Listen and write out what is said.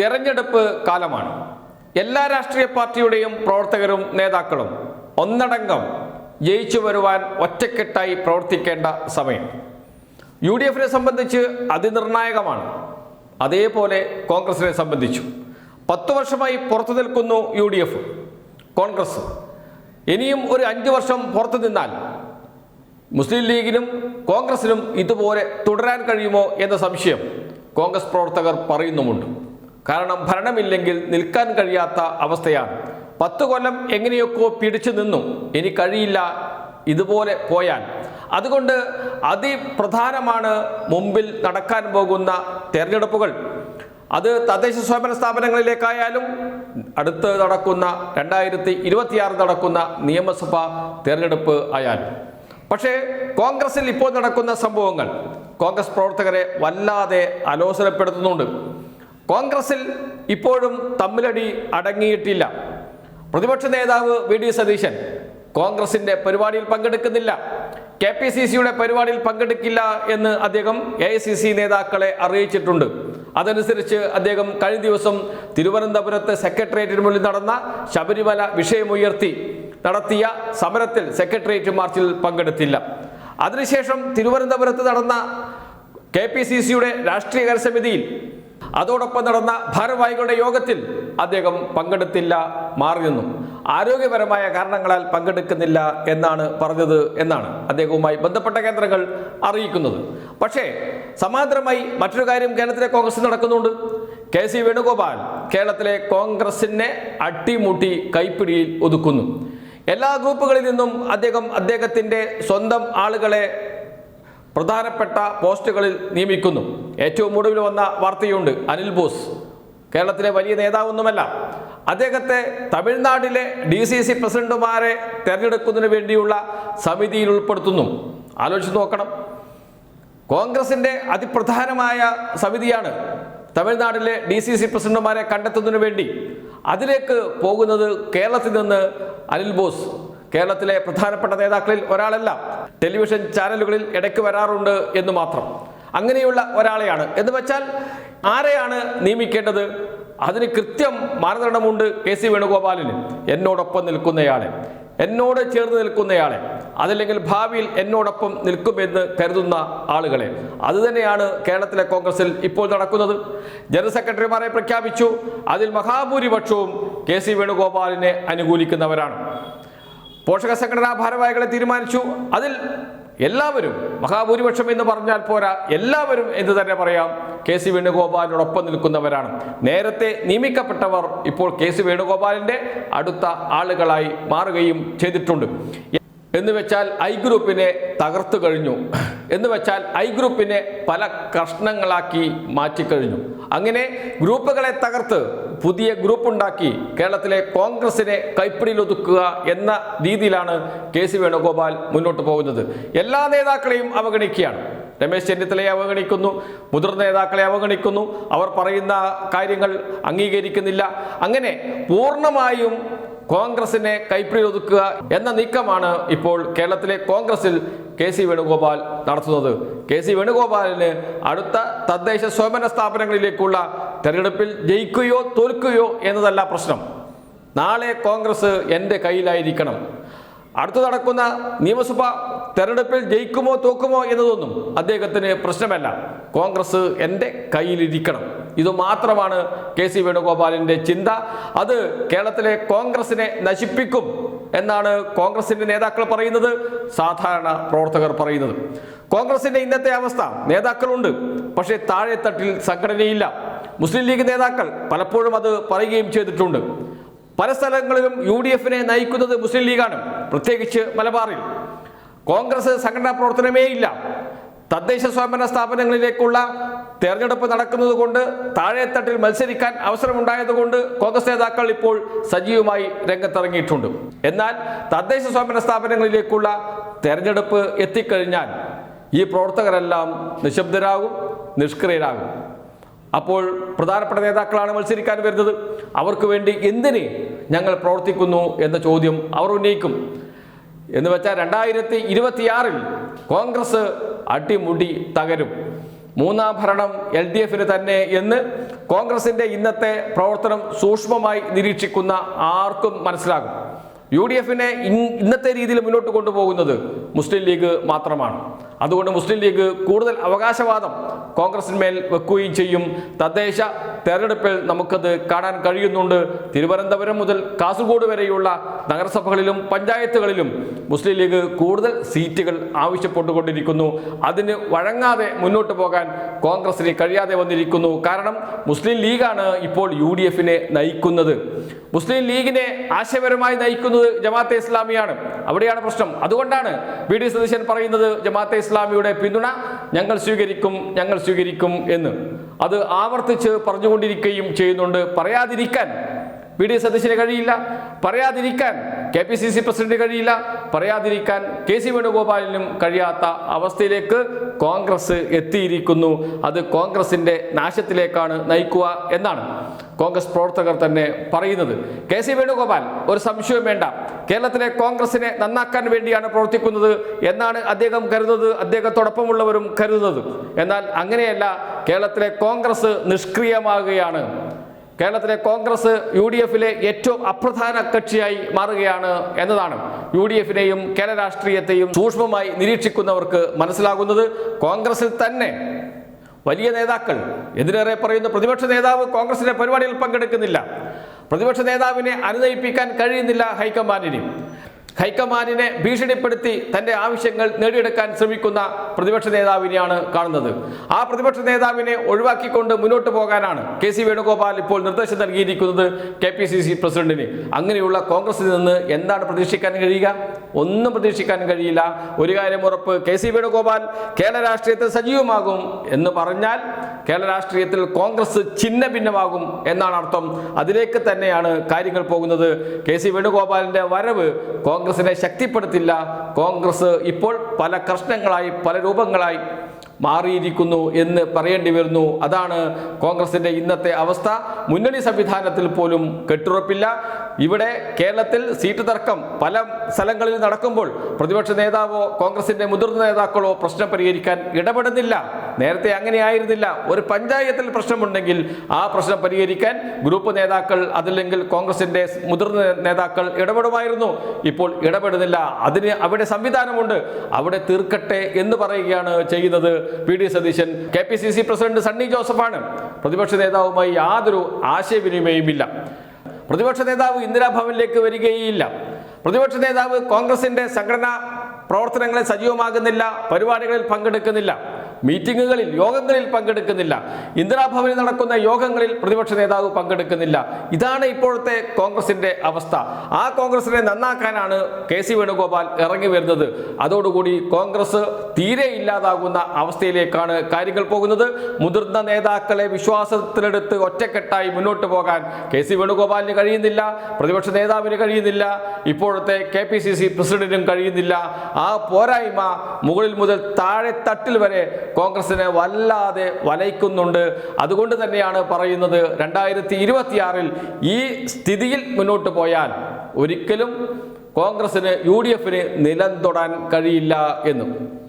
തെരഞ്ഞെടുപ്പ് കാലമാണ്. എല്ലാ രാഷ്ട്രീയ പാർട്ടിയുടെയും പ്രവർത്തകരും നേതാക്കളും ഒന്നടങ്കം ജയിച്ചു വരുവാൻ ഒറ്റക്കെട്ടായി പ്രവർത്തിക്കേണ്ട സമയം. യു ഡി എഫിനെ സംബന്ധിച്ച് അതിനിർണായകമാണ്. അതേപോലെ കോൺഗ്രസിനെ സംബന്ധിച്ചു. പത്തു വർഷമായി പുറത്തു നിൽക്കുന്നു യു ഡി എഫ് കോൺഗ്രസ്. ഇനിയും ഒരു അഞ്ച് വർഷം പുറത്തു നിന്നാൽ മുസ്ലിം ലീഗിനും കോൺഗ്രസിനും ഇതുപോലെ തുടരാൻ കഴിയുമോ എന്ന സംശയം കോൺഗ്രസ് പ്രവർത്തകർ പറയുന്നുമുണ്ട്. കാരണം ഭരണമില്ലെങ്കിൽ നിൽക്കാൻ കഴിയാത്ത അവസ്ഥയാണ്. പത്ത് കൊല്ലം എങ്ങനെയൊക്കെ പിടിച്ചു നിന്നു. ഇനി കഴിയില്ല ഇതുപോലെ പോയാൽ. അതുകൊണ്ട് അതിപ്രധാനമാണ് മുമ്പിൽ നടക്കാൻ പോകുന്ന തെരഞ്ഞെടുപ്പുകൾ. അത് തദ്ദേശ സ്വയംഭരണ സ്ഥാപനങ്ങളിലേക്കായാലും അടുത്ത് നടക്കുന്ന രണ്ടായിരത്തി ഇരുപത്തിയാറ് നടക്കുന്ന നിയമസഭാ തെരഞ്ഞെടുപ്പ് ആയാലും പക്ഷേ കോൺഗ്രസിൽ ഇപ്പോൾ നടക്കുന്ന സംഭവങ്ങൾ. കോൺഗ്രസ് പ്രവർത്തകരെ വല്ലാതെ അലോസരപ്പെടുത്തുന്നുണ്ട്. കോൺഗ്രസിൽ ഇപ്പോഴും തമ്മിലടി അടങ്ങിയിട്ടില്ല. പ്രതിപക്ഷ നേതാവ് വി ഡി സതീശൻ കോൺഗ്രസിന്റെ പരിപാടിയിൽ പങ്കെടുക്കുന്നില്ല. കെ പി സി സിയുടെ പരിപാടിയിൽ പങ്കെടുക്കില്ല എന്ന് അദ്ദേഹം എ ഐ സി സി നേതാക്കളെ അറിയിച്ചിട്ടുണ്ട്. അതനുസരിച്ച് അദ്ദേഹം കഴിഞ്ഞ ദിവസം തിരുവനന്തപുരത്ത് സെക്രട്ടേറിയറ്റിന് മുന്നിൽ നടന്ന ശബരിമല വിഷയമുയർത്തി നടത്തിയ സമരത്തിൽ സെക്രട്ടേറിയറ്റ് മാർച്ചിൽ പങ്കെടുത്തില്ല. അതിനുശേഷം തിരുവനന്തപുരത്ത് നടന്ന കെ പി സി സിയുടെ രാഷ്ട്രീയകാര്യ സമിതിയിൽ അതോടൊപ്പം നടന്ന ഭാരവാഹികളുടെ യോഗത്തിൽ അദ്ദേഹം പങ്കെടുത്തില്ല മാറി നിന്നു ആരോഗ്യപരമായ കാരണങ്ങളാൽ പങ്കെടുക്കുന്നില്ല എന്നാണ് പറഞ്ഞത് എന്നാണ് അദ്ദേഹവുമായി ബന്ധപ്പെട്ട കേന്ദ്രങ്ങൾ അറിയിക്കുന്നത്. പക്ഷേ സമാന്തരമായി മറ്റൊരു കാര്യം കേരളത്തിലെ കോൺഗ്രസ് നടക്കുന്നുണ്ട്. കെ സി വേണുഗോപാൽ കേരളത്തിലെ കോൺഗ്രസിനെ അട്ടിമുട്ടി കൈപ്പിടിയിൽ ഒതുക്കുന്നു. എല്ലാ ഗ്രൂപ്പുകളിൽ നിന്നും അദ്ദേഹം അദ്ദേഹത്തിന്റെ സ്വന്തം ആളുകളെ പ്രധാനപ്പെട്ട പോസ്റ്റുകളിൽ നിയമിക്കുന്നു. ഏറ്റവും ഒടുവിൽ വന്ന വാർത്തയുണ്ട്. അനിൽ ബോസ്. കേരളത്തിലെ വലിയ നേതാവൊന്നുമല്ല. അദ്ദേഹത്തെ തമിഴ്നാട്ടിലെ ഡി സി സി പ്രസിഡന്റുമാരെ തെരഞ്ഞെടുക്കുന്നതിന് വേണ്ടിയുള്ള സമിതിയിൽ ഉൾപ്പെടുത്തുന്നു. ആലോചിച്ച് നോക്കണം. കോൺഗ്രസിന്റെ അതിപ്രധാനമായ സമിതിയാണ് തമിഴ്നാട്ടിലെ ഡി സി സി പ്രസിഡന്റുമാരെ കണ്ടെത്തുന്നതിന് വേണ്ടി. അതിലേക്ക് പോകുന്നത് കേരളത്തിൽ നിന്ന് അനിൽ ബോസ്. കേരളത്തിലെ പ്രധാനപ്പെട്ട നേതാക്കളിൽ ഒരാളല്ല. ടെലിവിഷൻ ചാനലുകളിൽ ഇടയ്ക്ക് വരാറുണ്ട് എന്ന് മാത്രം. അങ്ങനെയുള്ള ഒരാളെയാണ്. എന്ന് വെച്ചാൽ ആരെയാണ് നിയമിക്കേണ്ടത്? അതിന് കൃത്യം മാനദണ്ഡമുണ്ട് കെ സി വേണുഗോപാലിന്. എന്നോടൊപ്പം നിൽക്കുന്നയാളെ. എന്നോട് ചേർന്ന് നിൽക്കുന്നയാളെ. അതല്ലെങ്കിൽ ഭാവിയിൽ എന്നോടൊപ്പം നിൽക്കുമെന്ന് കരുതുന്ന ആളുകളെ. അതുതന്നെയാണ് കേരളത്തിലെ കോൺഗ്രസിൽ ഇപ്പോൾ നടക്കുന്നത്. ജനറൽ സെക്രട്ടറിമാരെ പ്രഖ്യാപിച്ചു. അതിൽ മഹാഭൂരിപക്ഷവും കെ സി വേണുഗോപാലിനെ അനുകൂലിക്കുന്നവരാണ്. പോഷക സംഘടനാ ഭാരവാഹികളെ തീരുമാനിച്ചു. അതിൽ എല്ലാവരും മഹാഭൂരിപക്ഷം എന്ന് പറഞ്ഞാൽ പോരാ. എല്ലാവരും എന്ന് തന്നെ പറയാം. കെ സി വേണുഗോപാലിനോടൊപ്പം നിൽക്കുന്നവരാണ്. നേരത്തെ നിയമിക്കപ്പെട്ടവർ ഇപ്പോൾ കെ സി വേണുഗോപാലിന്റെ അടുത്ത ആളുകളായി മാറുകയും ചെയ്തിട്ടുണ്ട്. എന്ന് വെച്ചാൽ ഐ ഗ്രൂപ്പിനെ തകർത്തു കഴിഞ്ഞു. എന്ന് വെച്ചാൽ ഐ ഗ്രൂപ്പിനെ പല കഷ്ണങ്ങളാക്കി മാറ്റിക്കഴിഞ്ഞു. അങ്ങനെ ഗ്രൂപ്പുകളെ തകർത്ത് പുതിയ ഗ്രൂപ്പ് ഉണ്ടാക്കി കേരളത്തിലെ കോൺഗ്രസിനെ കൈപ്പിടിയിലൊതുക്കുക എന്ന രീതിയിലാണ് കെ സി വേണുഗോപാൽ മുന്നോട്ട് പോകുന്നത്. എല്ലാ നേതാക്കളെയും അവഗണിക്കുകയാണ്. രമേശ് ചെന്നിത്തലയെ അവഗണിക്കുന്നു മുതിർന്ന നേതാക്കളെ അവഗണിക്കുന്നു. അവർ പറയുന്ന കാര്യങ്ങൾ അംഗീകരിക്കുന്നില്ല. അങ്ങനെ പൂർണമായും കോൺഗ്രസിനെ കൈപ്പിടിയിൽ ഒതുക്കുക എന്ന നീക്കമാണ് ഇപ്പോൾ കേരളത്തിലെ കോൺഗ്രസിൽ കെ സി വേണുഗോപാൽ നടത്തുന്നത്. കെ സി വേണുഗോപാലിന് അടുത്ത തദ്ദേശ സ്വയംഭരണ സ്ഥാപനങ്ങളിലേക്കുള്ള തെരഞ്ഞെടുപ്പിൽ ജയിക്കുകയോ തോൽക്കുകയോ എന്നതല്ല പ്രശ്നം. നാളെ കോൺഗ്രസ് എന്റെ കയ്യിലായിരിക്കണം. അടുത്ത് നടക്കുന്ന നിയമസഭ തെരഞ്ഞെടുപ്പിൽ ജയിക്കുമോ തോക്കുമോ എന്നതൊന്നും അദ്ദേഹത്തിന് പ്രശ്നമല്ല. കോൺഗ്രസ് എന്റെ കയ്യിലിരിക്കണം. ഇത് മാത്രമാണ് കെ സി വേണുഗോപാലിന്റെ ചിന്ത. അത് കേരളത്തിലെ കോൺഗ്രസിനെ നശിപ്പിക്കും എന്നാണ് കോൺഗ്രസിന്റെ നേതാക്കൾ പറയുന്നത് സാധാരണ പ്രവർത്തകർ പറയുന്നത്. കോൺഗ്രസിന്റെ ഇന്നത്തെ അവസ്ഥ നേതാക്കളുണ്ട്. പക്ഷേ താഴെത്തട്ടിൽ സംഘടനയില്ല. മുസ്ലിം ലീഗ് നേതാക്കൾ പലപ്പോഴും അത് പറയുകയും ചെയ്തിട്ടുണ്ട്. പല സ്ഥലങ്ങളിലും യു ഡി എഫിനെ നയിക്കുന്നത് മുസ്ലിം ലീഗാണ് പ്രത്യേകിച്ച് മലബാറിൽ. കോൺഗ്രസ് സംഘടനാ പ്രവർത്തനമേ ഇല്ല. തദ്ദേശ സ്വയംഭരണ സ്ഥാപനങ്ങളിലേക്കുള്ള തെരഞ്ഞെടുപ്പ് നടക്കുന്നത് കൊണ്ട് താഴെത്തട്ടിൽ മത്സരിക്കാൻ അവസരമുണ്ടായതുകൊണ്ട് കോൺഗ്രസ് നേതാക്കൾ ഇപ്പോൾ സജീവമായി രംഗത്തിറങ്ങിയിട്ടുണ്ട്. എന്നാൽ തദ്ദേശ സ്വയംഭരണ സ്ഥാപനങ്ങളിലേക്കുള്ള തെരഞ്ഞെടുപ്പ് എത്തിക്കഴിഞ്ഞാൽ ഈ പ്രവർത്തകരെല്ലാം നിശബ്ദരാകും നിഷ്ക്രിയരാകും. അപ്പോൾ പ്രധാനപ്പെട്ട നേതാക്കളാണ് മത്സരിക്കാൻ വരുന്നത്. അവർക്ക് വേണ്ടി എന്തിന് ഞങ്ങൾ പ്രവർത്തിക്കുന്നു എന്ന ചോദ്യം അവർ ഉന്നയിക്കും. എന്ന് വെച്ചാൽ രണ്ടായിരത്തി ഇരുപത്തിയാറിൽ കോൺഗ്രസ് അടിമുടി തകരും. മൂന്നാം ഭരണം എൽ ഡി എഫിന് തന്നെ എന്ന് കോൺഗ്രസിന്റെ ഇന്നത്തെ പ്രവർത്തനം സൂക്ഷ്മമായി നിരീക്ഷിക്കുന്ന ആർക്കും മനസ്സിലാകും. യു ഡി എഫിനെ ഇന്നത്തെ രീതിയിൽ മുന്നോട്ട് കൊണ്ടുപോകുന്നത് മുസ്ലിം ലീഗ് മാത്രമാണ്. അതുകൊണ്ട് മുസ്ലിം ലീഗ് കൂടുതൽ അവകാശവാദം കോൺഗ്രസിന്മേൽ വെക്കുകയും ചെയ്യും. തദ്ദേശ തെരഞ്ഞെടുപ്പിൽ നമുക്കത് കാണാൻ കഴിയുന്നുണ്ട്. തിരുവനന്തപുരം മുതൽ കാസർഗോഡ് വരെയുള്ള നഗരസഭകളിലും പഞ്ചായത്തുകളിലും മുസ്ലിം ലീഗ് കൂടുതൽ സീറ്റുകൾ ആവശ്യപ്പെട്ടുകൊണ്ടിരിക്കുന്നു. അതിന് വഴങ്ങാതെ മുന്നോട്ട് പോകാൻ കോൺഗ്രസിന് കഴിയാതെ വന്നിരിക്കുന്നു. കാരണം മുസ്ലിം ലീഗാണ് ഇപ്പോൾ യു ഡി എഫിനെ നയിക്കുന്നത്. മുസ്ലിം ലീഗിനെ ആശയപരമായി നയിക്കുന്നത് ജമാഅത്തെ ഇസ്ലാമിയാണ്. അവിടെയാണ് പ്രശ്നം. അതുകൊണ്ടാണ് ബി ഡി സതീശൻ പറയുന്നത് ജമാഅത്തെ ഇസ്ലാമിയുടെ പിന്തുണ ഞങ്ങൾ സ്വീകരിക്കും ഞങ്ങൾ സ്വീകരിക്കും എന്ന്. അത് ആവർത്തിച്ച് പറഞ്ഞുകൊണ്ടിരിക്കുകയും ചെയ്യുന്നുണ്ട്. പറയാതിരിക്കാൻ വി ഡി സതീശിന് കഴിയില്ല. പറയാതിരിക്കാൻ K P C C president കഴിയില്ല. പറയാതിരിക്കാൻ കെ സി വേണുഗോപാലിനും കഴിയാത്ത അവസ്ഥയിലേക്ക് കോൺഗ്രസ് എത്തിയിരിക്കുന്നു. അത് കോൺഗ്രസിന്റെ നാശത്തിലേക്കാണ് നയിക്കുക എന്നാണ്. കോൺഗ്രസ് പ്രവർത്തകർ തന്നെ പറയുന്നത്. കെ സി വേണുഗോപാൽ ഒരു സംശയവും വേണ്ട. കേരളത്തിലെ കോൺഗ്രസിനെ നന്നാക്കാൻ വേണ്ടിയാണ് പ്രവർത്തിക്കുന്നത് എന്നാണ് അദ്ദേഹം കരുതുന്നത് അദ്ദേഹത്തോടൊപ്പമുള്ളവരും കരുതുന്നത്. എന്നാൽ അങ്ങനെയല്ല കേരളത്തിലെ കോൺഗ്രസ് നിഷ്ക്രിയമാകുകയാണ്. കേരളത്തിലെ കോൺഗ്രസ് യു ഡി എഫിലെ ഏറ്റവും അപ്രധാന കക്ഷിയായി മാറുകയാണ് എന്നതാണ് യു ഡി എഫിനെയും കേരള രാഷ്ട്രീയത്തെയും സൂക്ഷ്മമായി നിരീക്ഷിക്കുന്നവർക്ക് മനസ്സിലാകുന്നത്. കോൺഗ്രസിൽ തന്നെ വലിയ നേതാക്കൾ എന്തിനേറെ പറയുന്ന പ്രതിപക്ഷ നേതാവ് കോൺഗ്രസിന്റെ പരിപാടിയിൽ പങ്കെടുക്കുന്നില്ല. പ്രതിപക്ഷ നേതാവിനെ അനുനയിപ്പിക്കാൻ കഴിയുന്നില്ല ഹൈക്കമാൻഡിന്. ഹൈക്കമാൻഡിനെ ഭീഷണിപ്പെടുത്തി തന്റെ ആവശ്യങ്ങൾ നേടിയെടുക്കാൻ ശ്രമിക്കുന്ന പ്രതിപക്ഷ നേതാവിനെയാണ് കാണുന്നത്. ആ പ്രതിപക്ഷ നേതാവിനെ ഒഴിവാക്കിക്കൊണ്ട് മുന്നോട്ട് പോകാനാണ് കെ സി വേണുഗോപാൽ ഇപ്പോൾ നിർദ്ദേശം നൽകിയിരിക്കുന്നത് കെ പി സി സി പ്രസിഡന്റിന്. അങ്ങനെയുള്ള കോൺഗ്രസിൽ നിന്ന് എന്താണ് പ്രതീക്ഷിക്കാൻ കഴിയുക? ഒന്നും പ്രതീക്ഷിക്കാൻ കഴിയില്ല. ഒരു കാര്യം ഉറപ്പ് കെ സി വേണുഗോപാൽ കേരള രാഷ്ട്രീയത്തിൽ സജീവമാകും എന്ന് പറഞ്ഞാൽ കേരള രാഷ്ട്രീയത്തിൽ കോൺഗ്രസ് ഛിന്ന ഭിന്നമാകും എന്നാണ് അർത്ഥം. അതിലേക്ക് തന്നെയാണ് കാര്യങ്ങൾ പോകുന്നത്. കെ സി വേണുഗോപാലിന്റെ വരവ് കോൺഗ്രസിനെ ശക്തിപ്പെടുത്തില്ല. കോൺഗ്രസ് ഇപ്പോൾ പല കർഷണങ്ങളായി പല രൂപങ്ങളായി മാറിയിരിക്കുന്നു എന്ന് പറയേണ്ടി വരുന്നു. അതാണ് കോൺഗ്രസിന്റെ ഇന്നത്തെ അവസ്ഥ. മുന്നണി സംവിധാനത്തിൽ പോലും കെട്ടുറപ്പില്ല. ഇവിടെ കേരളത്തിൽ സീറ്റ് തർക്കം പല സ്ഥലങ്ങളിൽ നടക്കുമ്പോൾ പ്രതിപക്ഷ നേതാവോ കോൺഗ്രസിന്റെ മുതിർന്ന നേതാക്കളോ പ്രശ്നം പരിഹരിക്കാൻ ഇടപെടുന്നില്ല. നേരത്തെ അങ്ങനെ ആയിരുന്നില്ല. ഒരു പഞ്ചായത്തിൽ പ്രശ്നമുണ്ടെങ്കിൽ ആ പ്രശ്നം പരിഹരിക്കാൻ ഗ്രൂപ്പ് നേതാക്കൾ അതല്ലെങ്കിൽ കോൺഗ്രസിന്റെ മുതിർന്ന നേതാക്കൾ ഇടപെടുമായിരുന്നു. ഇപ്പോൾ ഇടപെടുന്നില്ല. അതിന് അവിടെ സംവിധാനമുണ്ട്. അവിടെ തീർക്കട്ടെ എന്ന് പറയുകയാണ് ചെയ്യുന്നത് P D Satheesan. K P C C president Sunny ജോസഫാണ്. പ്രതിപക്ഷ നേതാവുമായി യാതൊരു ആശയവിനിമയവുമില്ല. പ്രതിപക്ഷ നേതാവ് ഇന്ദിരാഭവനിലേക്ക് വരികയില്ല. പ്രതിപക്ഷ നേതാവ് കോൺഗ്രസിന്റെ സംഘടനാ പ്രവർത്തനങ്ങളെ സജീവമാകുന്നില്ല പരിപാടികളിൽ പങ്കെടുക്കുന്നില്ല. മീറ്റിങ്ങുകളിൽ യോഗങ്ങളിൽ പങ്കെടുക്കുന്നില്ല. ഇന്ദിരാഭവനിൽ നടക്കുന്ന യോഗങ്ങളിൽ പ്രതിപക്ഷ നേതാവ് പങ്കെടുക്കുന്നില്ല. ഇതാണ് ഇപ്പോഴത്തെ കോൺഗ്രസിന്റെ അവസ്ഥ. ആ കോൺഗ്രസിനെ നന്നാക്കാനാണ് കെ സി വേണുഗോപാൽ ഇറങ്ങി വരുന്നത്. അതോടുകൂടി കോൺഗ്രസ് തീരെ ഇല്ലാതാകുന്ന അവസ്ഥയിലേക്കാണ് കാര്യങ്ങൾ പോകുന്നത്. മുതിർന്ന നേതാക്കളെ വിശ്വാസത്തിലെടുത്ത് ഒറ്റക്കെട്ടായി മുന്നോട്ട് പോകാൻ കെ സി വേണുഗോപാലിന് കഴിയുന്നില്ല. പ്രതിപക്ഷ നേതാവിന് കഴിയുന്നില്ല. ഇപ്പോഴത്തെ കെ പി സി സി പ്രസിഡന്റിനും കഴിയുന്നില്ല. ആ പോരായ്മ മുകളിൽ മുതൽ താഴെ തട്ടിൽ വരെ കോൺഗ്രസിനെ വല്ലാതെ വലയ്ക്കുന്നുണ്ട്. അതുകൊണ്ട് തന്നെയാണ് പറയുന്നത് രണ്ടായിരത്തി ഇരുപത്തിയാറിൽ ഈ സ്ഥിതിയിൽ മുന്നോട്ട് പോയാൽ ഒരിക്കലും കോൺഗ്രസിന് യു ഡി എഫിന് നിലം തൊടാൻ കഴിയില്ല എന്നും.